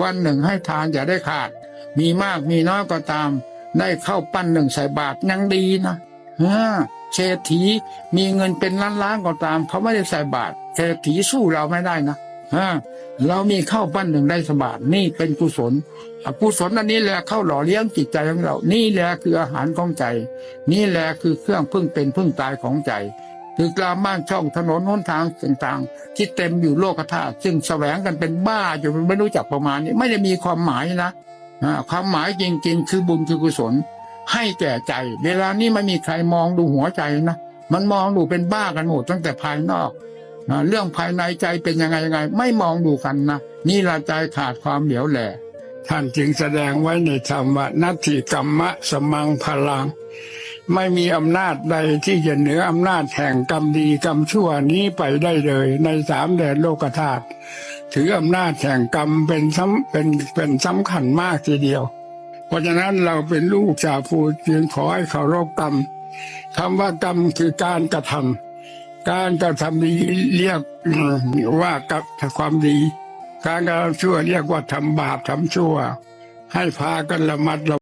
วันหนึ่งให้ทานอย่าได้ขาด มีมากมีน้อยก็ตาม ได้เข้าปั้นหนึ่งใส่บาทยังดีนะเออเศรษฐีมีเงินเป็นล้านล้านก็ตาม เขาไม่ได้ใส่บาทเศรษฐีสู้เราไม่ได้นะเออเรามีเข้าปั้นหนึ่งได้สบาทนี่เป็นกุศลกุศลอันนี้แหละเข้าหล่อเลี้ยงจิตใจของเรา นี่แหละคืออาหารของใจ นี่แหละคือเครื่องพึ่งเป็นพึ่งตายของใจ คือกลามบ้านช่องถนนหนทางต่างๆ ที่เต็มอยู่โลกธาตุซึ่งแสวงกันเป็นบ้าอยู่ไม่รู้จักประมาณนี้ ไม่ได้มีความหมายนะความหมายจริง ๆ คือบุญคือกุศล ให้แก่ใจ เวลานี้ไม่มีใครมองดูหัวใจนะมันมองดูเป็นบ้ากันหมดตั้งแต่ภายนอกนะเรื่องภายในใจเป็นยังไงยังไง ไม่มองดูกันนะนี่ละใจขาดความเหลียวแหล่ท่านจึงแสดงไว้ในธรรมว่านัตถิกรรมะสมังพลัง ไม่มีอำนาจใดที่จะเหนืออำนาจแห่งกรรมดีกรรมชั่วนี้ไปได้เลย ในสามแดนโลกธาตุถืออำนาจแห่งกรรมเป็นสำเป็นเป็นสำคัญมากทีเดียว เพราะฉะนั้นเราเป็นลูกชาวพูจึงขอให้เคารพกรรมคำว่ากรรมคือการกระทำการกระทำดีเรียกว่ากับความดี การกระทำชั่วเรียกว่าทำบาปทำชั่ว ให้พากันระมัดระ